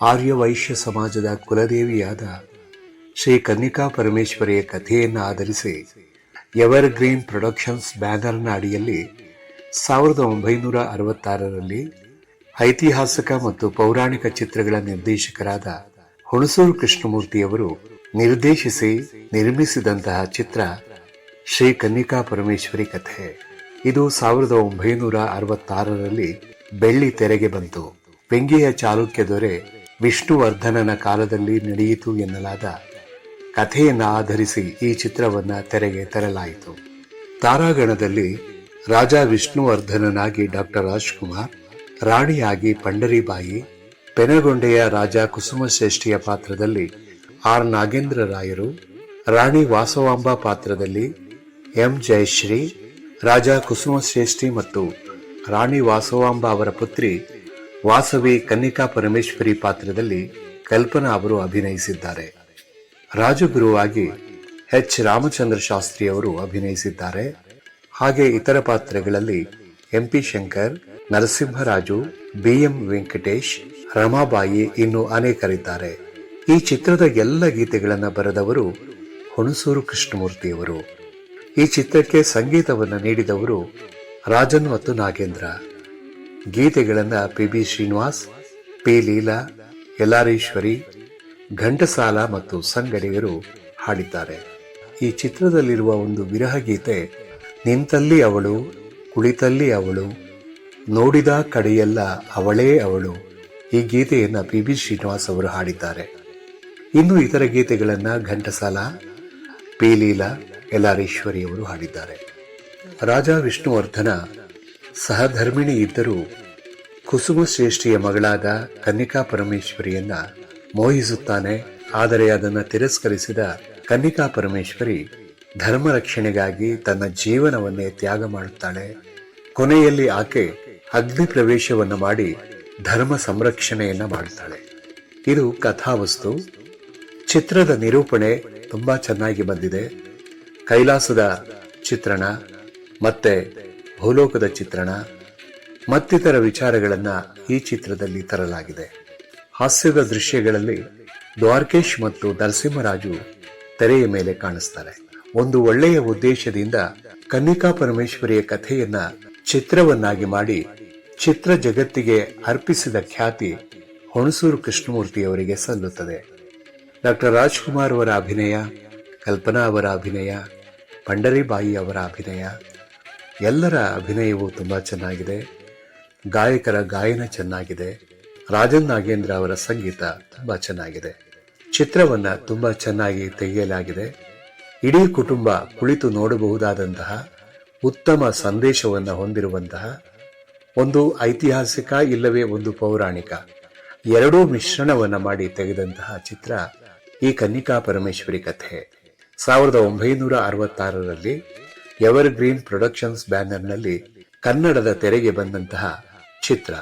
ಆರ್ಯವೈಶ್ಯ ಸಮಾಜದ ಕುಲದೇವಿಯಾದ ಶ್ರೀ ಕನ್ನಿಕಾ ಪರಮೇಶ್ವರಿಯ ಕಥೆಯನ್ನು ಆಧರಿಸಿ ಎವರ್ ಗ್ರೀನ್ ಪ್ರೊಡಕ್ಷನ್ಸ್ ಬ್ಯಾನರ್ನ ಅಡಿಯಲ್ಲಿ ಸಾವಿರದ ಒಂಬೈನೂರ ಅರವತ್ತಾರರಲ್ಲಿ ಐತಿಹಾಸಿಕ ಮತ್ತು ಪೌರಾಣಿಕ ಚಿತ್ರಗಳ ನಿರ್ದೇಶಕರಾದ ಹುಣಸೂರು ಕೃಷ್ಣಮೂರ್ತಿಯವರು ನಿರ್ದೇಶಿಸಿ ನಿರ್ಮಿಸಿದಂತಹ ಚಿತ್ರ ಶ್ರೀ ಕನ್ನಿಕಾ ಪರಮೇಶ್ವರಿ ಕಥೆ. ಇದು ಸಾವಿರದ ಒಂಬೈನೂರ ಅರವತ್ತಾರರಲ್ಲಿ ಬೆಳ್ಳಿ ತೆರೆಗೆ ಬಂತು. ಬೆಂಗೆಯ ಚಾಲುಕ್ಯ ದೊರೆ ವಿಷ್ಣುವರ್ಧನನ ಕಾಲದಲ್ಲಿ ನಡೆಯಿತು ಎನ್ನಲಾದ ಕಥೆಯನ್ನು ಆಧರಿಸಿ ಈ ಚಿತ್ರವನ್ನು ತೆರೆಗೆ ತರಲಾಯಿತು. ತಾರಾಗಣದಲ್ಲಿ ರಾಜ ವಿಷ್ಣುವರ್ಧನನಾಗಿ ಡಾಕ್ಟರ್ ರಾಜ್ಕುಮಾರ್, ರಾಣಿಯಾಗಿ ಪಂಡರಿಬಾಯಿ, ಪೆನಗೊಂಡೆಯ ರಾಜ ಕುಸುಮಶ್ರೇಷ್ಠಿಯ ಪಾತ್ರದಲ್ಲಿ ಆರ್ ನಾಗೇಂದ್ರ ರಾಯರು, ರಾಣಿ ವಾಸವಾಂಬ ಪಾತ್ರದಲ್ಲಿ ಎಂ ಜಯಶ್ರೀ, ರಾಜ ಕುಸುಮಶ್ರೇಷ್ಠಿ ಮತ್ತು ರಾಣಿ ವಾಸವಾಂಬ ಅವರ ಪುತ್ರಿ ವಾಸವಿ ಕನ್ನಿಕಾ ಪರಮೇಶ್ವರಿ ಪಾತ್ರದಲ್ಲಿ ಕಲ್ಪನಾ ಅವರು ಅಭಿನಯಿಸಿದ್ದಾರೆ. ರಾಜಗುರುವಾಗಿ ಎಚ್. ರಾಮಚಂದ್ರ ಶಾಸ್ತ್ರಿ ಅವರು ಅಭಿನಯಿಸಿದ್ದಾರೆ. ಹಾಗೆ ಇತರ ಪಾತ್ರಗಳಲ್ಲಿ ಎಂಪಿ ಶಂಕರ್, ನರಸಿಂಹರಾಜು ಬಿಎಂ ವೆಂಕಟೇಶ್, ರಮಾಬಾಯಿ ಇನ್ನು ಅನೇಕರಿದ್ದಾರೆ. ಈ ಚಿತ್ರದ ಎಲ್ಲ ಗೀತೆಗಳನ್ನು ಬರೆದವರು ಹುಣಸೂರು ಕೃಷ್ಣಮೂರ್ತಿಯವರು. ಈ ಚಿತ್ರಕ್ಕೆ ಸಂಗೀತವನ್ನು ನೀಡಿದವರು ರಾಜನ್ ಮತ್ತು ನಾಗೇಂದ್ರ. ಗೀತೆಗಳನ್ನು P B Srinivas, P Leela, Yalareshwari, Ghantasala ಮತ್ತು ಸಂಗಡಿಗರು ಹಾಡಿದ್ದಾರೆ. ಈ ಚಿತ್ರದಲ್ಲಿರುವ ಒಂದು ವಿರಹ ಗೀತೆ, ನಿಂತಲ್ಲಿ ಅವಳು, ಕುಳಿತಲ್ಲಿ ಅವಳು, ನೋಡಿದ ಕಡೆಯೆಲ್ಲ ಅವಳೇ ಅವಳು, ಈ ಗೀತೆಯನ್ನು ಪಿ ಬಿ ಶ್ರೀನಿವಾಸ್ ಅವರು ಹಾಡಿದ್ದಾರೆ. ಇನ್ನು ಇತರ ಗೀತೆಗಳನ್ನು ಘಂಟಸಾಲ, ಪಿ ಲೀಲಾ, ಯಲಾರೇಶ್ವರಿ ಅವರು ಹಾಡಿದ್ದಾರೆ. ರಾಜಾ ವಿಷ್ಣುವರ್ಧನ ಸಹಧರ್ಮಿಣಿ ಇದ್ದರೂ ಕುಸುಮ ಶ್ರೇಷ್ಠಿಯ ಮಗಳಾದ ಕನ್ನಿಕಾ ಪರಮೇಶ್ವರಿಯನ್ನ ಮೋಹಿಸುತ್ತಾನೆ. ಆದರೆ ಅದನ್ನು ತಿರಸ್ಕರಿಸಿದ ಕನ್ನಿಕಾ ಪರಮೇಶ್ವರಿ ಧರ್ಮ ರಕ್ಷಣೆಗಾಗಿ ತನ್ನ ಜೀವನವನ್ನೇ ತ್ಯಾಗ ಮಾಡುತ್ತಾಳೆ. ಕೊನೆಯಲ್ಲಿ ಆಕೆ ಅಗ್ನಿ ಪ್ರವೇಶವನ್ನು ಮಾಡಿ ಧರ್ಮ ಸಂರಕ್ಷಣೆಯನ್ನ ಮಾಡುತ್ತಾಳೆ. ಇದು ಕಥಾವಸ್ತು. ಚಿತ್ರದ ನಿರೂಪಣೆ ತುಂಬಾ ಚೆನ್ನಾಗಿ ಬಂದಿದೆ. ಕೈಲಾಸದ ಚಿತ್ರಣ, ಮತ್ತೆ ಭೂಲೋಕದ ಚಿತ್ರಣ, ಮತ್ತಿತರ ವಿಚಾರಗಳನ್ನ ಈ ಚಿತ್ರದಲ್ಲಿ ತರಲಾಗಿದೆ. ಹಾಸ್ಯದ ದೃಶ್ಯಗಳಲ್ಲಿ ದ್ವಾರಕೇಶ್ ಮತ್ತು ನರಸಿಂಹರಾಜು ತೆರೆಯ ಮೇಲೆ ಕಾಣಿಸ್ತಾರೆ. ಒಂದು ಒಳ್ಳೆಯ ಉದ್ದೇಶದಿಂದ ಕನ್ನಿಕಾ ಪರಮೇಶ್ವರಿಯ ಕಥೆಯನ್ನ ಚಿತ್ರವನ್ನಾಗಿ ಮಾಡಿ ಚಿತ್ರ ಜಗತ್ತಿಗೆ ಅರ್ಪಿಸಿದ ಖ್ಯಾತಿ ಹುಣಸೂರು ಕೃಷ್ಣಮೂರ್ತಿ ಅವರಿಗೆ ಸಲ್ಲುತ್ತದೆ. ಡಾಕ್ಟರ್ ರಾಜ್ಕುಮಾರ್ ಅವರ ಅಭಿನಯ, ಕಲ್ಪನಾ ಅವರ ಅಭಿನಯ, ಪಂಡರಿಬಾಯಿ ಅವರ ಅಭಿನಯ ಎಲ್ಲರ ಅಭಿನಯವು ತುಂಬ ಚೆನ್ನಾಗಿದೆ. ಗಾಯಕರ ಗಾಯನ ಚೆನ್ನಾಗಿದೆ. ರಾಜನ್ ನಾಗೇಂದ್ರ ಅವರ ಸಂಗೀತ ತುಂಬ ಚೆನ್ನಾಗಿದೆ. ಚಿತ್ರವನ್ನ ತುಂಬ ಚೆನ್ನಾಗಿ ತೆಗೆಯಲಾಗಿದೆ. ಇಡೀ ಕುಟುಂಬ ಕುಳಿತು ನೋಡಬಹುದಾದಂತಹ ಉತ್ತಮ ಸಂದೇಶವನ್ನು ಹೊಂದಿರುವಂತಹ ಒಂದು ಐತಿಹಾಸಿಕ ಇಲ್ಲವೇ ಒಂದು ಪೌರಾಣಿಕ. ಎರಡೂ ಮಿಶ್ರಣವನ್ನು ಮಾಡಿ ತೆಗೆದಂತಹ ಚಿತ್ರ ಈ ಕನ್ನಿಕಾ ಪರಮೇಶ್ವರಿ ಕಥೆ. ಸಾವಿರದ ಒಂಬೈನೂರ ಅರವತ್ತಾರರಲ್ಲಿ ಎವರ್ ಗ್ರೀನ್ ಪ್ರೊಡಕ್ಷನ್ಸ್ ಬ್ಯಾನರ್ನಲ್ಲಿ ಕನ್ನಡದ ತೆರೆಗೆ ಬಂದಂತಹ ಚಿತ್ರ.